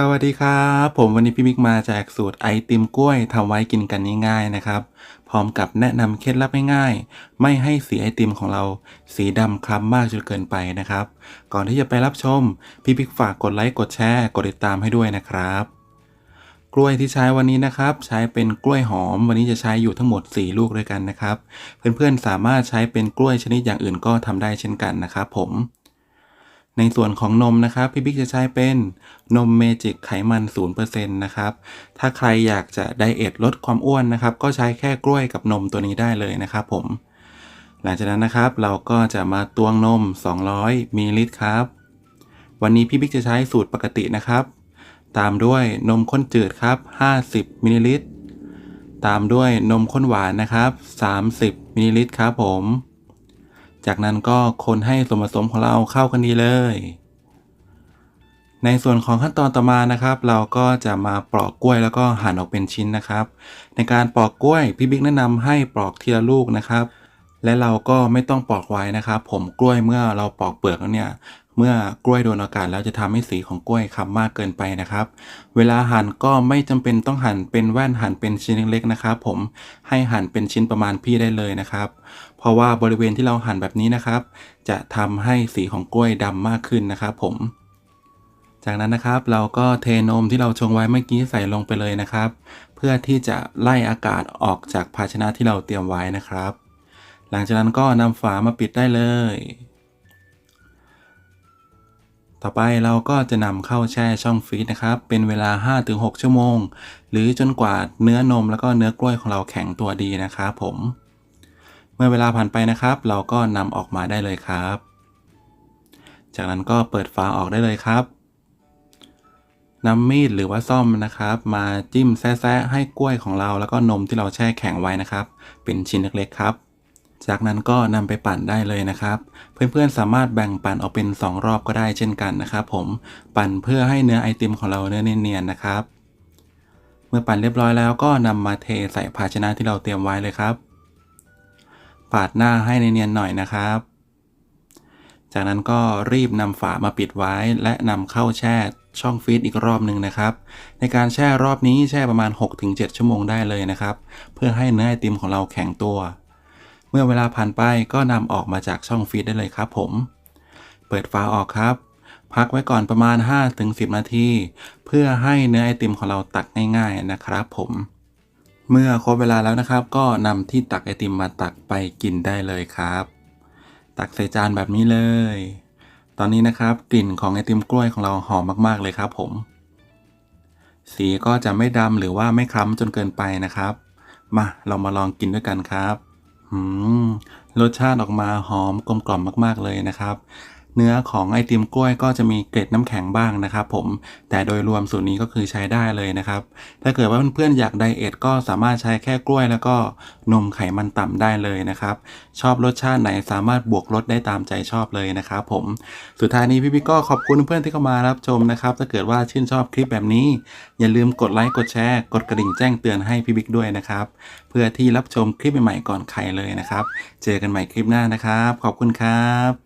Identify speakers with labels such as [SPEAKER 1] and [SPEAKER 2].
[SPEAKER 1] สวัสดีครับ ผมวันนี้พี่มิกมาแจกสูตรไอติมกล้วยทำไว้กินกันง่ายๆนะครับ พร้อมกับแนะนำเคล็ดลับง่ายๆไม่ให้สีไอติมของเราสีดำคล้ำมากจนเกินไปนะครับ ก่อนที่จะไปรับชม พี่มิกฝากกดไลค์กดแชร์กดติดตามให้ด้วยนะครับ กล้วยที่ใช้วันนี้นะครับ ใช้เป็นกล้วยหอม วันนี้จะใช้อยู่ทั้งหมด 4 ลูกด้วยกันนะครับ เพื่อนๆสามารถใช้เป็นกล้วยชนิดอย่างอื่นก็ทำได้เช่นกันนะครับผม ในส่วนของนมนะครับพี่บิ๊กจะใช้เป็นนมเมจิกไขมัน 0%นะครับ ถ้าใครอยากจะไดเอทลดความอ้วนนะครับ ก็ใช้แค่กล้วยกับนมตัวนี้ได้เลยนะครับผม หลังจากนั้นนะครับเราก็จะมาตวงนม 200มิลลิลิตรครับ วันนี้พี่บิ๊กจะใช้สูตรปกตินะครับ ตามด้วยนมข้นจืดครับ 50มิลลิลิตร ตามด้วยนมข้นหวานนะครับ 30มิลลิลิตรครับผม จากนั้นก็คนให้ส่วนผสมของเราเข้ากันดีเลย ในส่วนของขั้นตอนต่อมานะครับ เราก็จะมาปลอกกล้วยแล้วก็หั่นออกเป็นชิ้นนะครับ ในการปลอกกล้วยพี่บิ๊กแนะนำให้ปลอกทีละลูกนะครับและเราก็ไม่ต้องปลอกไว้นะครับ ผมกล้วยเมื่อเราปลอกเปลือกแล้วเนี่ย เมื่อกล้วยโดนอากาศแล้วจะทำให้สีของกล้วยคำมากเกินไปนะครับ เวลาหั่นก็ไม่จำเป็นต้องหั่นเป็นแว่นหั่นเป็นชิ้นเล็กๆนะครับผมให้หั่นเป็นชิ้นประมาณพี่ได้เลยนะครับ เพราะว่าบริเวณที่เราหั่นแบบนี้นะครับ จะทำให้สีของกล้วยดำมากขึ้นนะครับผมจากนั้นนะครับเราก็เทนมที่เราชงไว้เมื่อกี้ใส่ลงไปเลยนะครับ เพื่อที่จะไล่อากาศออกจากภาชนะที่เราเตรียมไว้นะครับ หลังจากนั้นก็นำฝามาปิดได้เลย ต่อไปเราก็จะนำเข้าแช่ช่องฟรีซนะครับ เป็นเวลา 5-6 ชั่วโมง หรือจนกว่าเนื้อนมแล้วก็เนื้อกล้วยของเราแข็งตัวดีนะครับผม เมื่อเวลาผ่านไปนะครับ เราก็นำออกมาได้เลยครับ จากนั้นก็เปิดฝาออกได้เลยครับนำมีดหรือว่าซ่อมนะครับ มาจิ้มแซะๆให้กล้วยของเราแล้วก็นมที่เราแช่แข็งไว้นะครับ เป็นชิ้นเล็กๆครับ จากนั้นก็นำไปปั่นได้เลยนะครับ เพื่อนๆสามารถแบ่งปั่นออกเป็น 2 รอบก็ได้เช่นกันนะครับผมปั่นเพื่อให้เนื้อไอติมของเราเนื้อเนียนๆนะครับ เมื่อปั่นเรียบร้อยแล้วก็นำมาเทใส่ภาชนะที่เราเตรียมไว้เลยครับ ปาดหน้าให้เนียนๆหน่อยนะครับ จากนั้นก็รีบนำฝามาปิดไว้ และนำเข้าแช่ช่องฟรีซอีกรอบหนึ่งนะครับ ในการแช่รอบนี้แช่ประมาณ 6-7 ชั่วโมงได้เลยนะครับ เพื่อให้เนื้อไอติมของเราแข็งตัว มื่อเวลาผ่านไปก็นำออกมาจากช่องฟรีซได้เลยครับผม เปิดฝาออกครับ พักไว้ก่อนประมาณ 5-10 นาที เพื่อให้เนื้อไอติมของเราตักง่าย ๆนะครับผม เมื่อครบเวลาแล้วนะครับ ก็นำที่ตักไอติมมาตักไปกินได้เลยครับ ตักใส่จานแบบนี้เลย ตอนนี้นะครับกลิ่นของไอติมกล้วยของเราหอมมากๆเลยครับผมสีก็จะไม่ดำหรือว่าไม่คล้ำจนเกินไปนะครับ มาเรามาลองกินด้วยกันครับ รสชาติออกมาหอมกลมกล่อมมาก ๆ เลยนะครับ เนื้อของไอติมกล้วยก็จะมีเกล็ดน้ำแข็งบ้างนะครับผมแต่โดยรวมสูตรนี้ก็คือใช้ได้เลยนะครับ ถ้าเกิดว่าเพื่อนๆอยากไดเอทก็สามารถใช้แค่กล้วย แล้วก็นมไขมันต่ำได้เลยนะครับ ชอบรสชาติไหนสามารถบวกลดได้ตามใจชอบเลยนะครับผมสุดท้ายนี้พี่พี่ก็ขอบคุณเพื่อนที่เข้ามารับชมนะครับ ถ้าเกิดว่าชื่นชอบคลิปแบบนี้ อย่าลืมกดไลค์กดแชร์กดกระดิ่งแจ้งเตือนให้พี่บิ๊กด้วยนะครับ เพื่อที่รับชมคลิปใหม่ๆก่อนใครเลยนะครับ เจอกันใหม่คลิปหน้านะครับ ขอบคุณครับ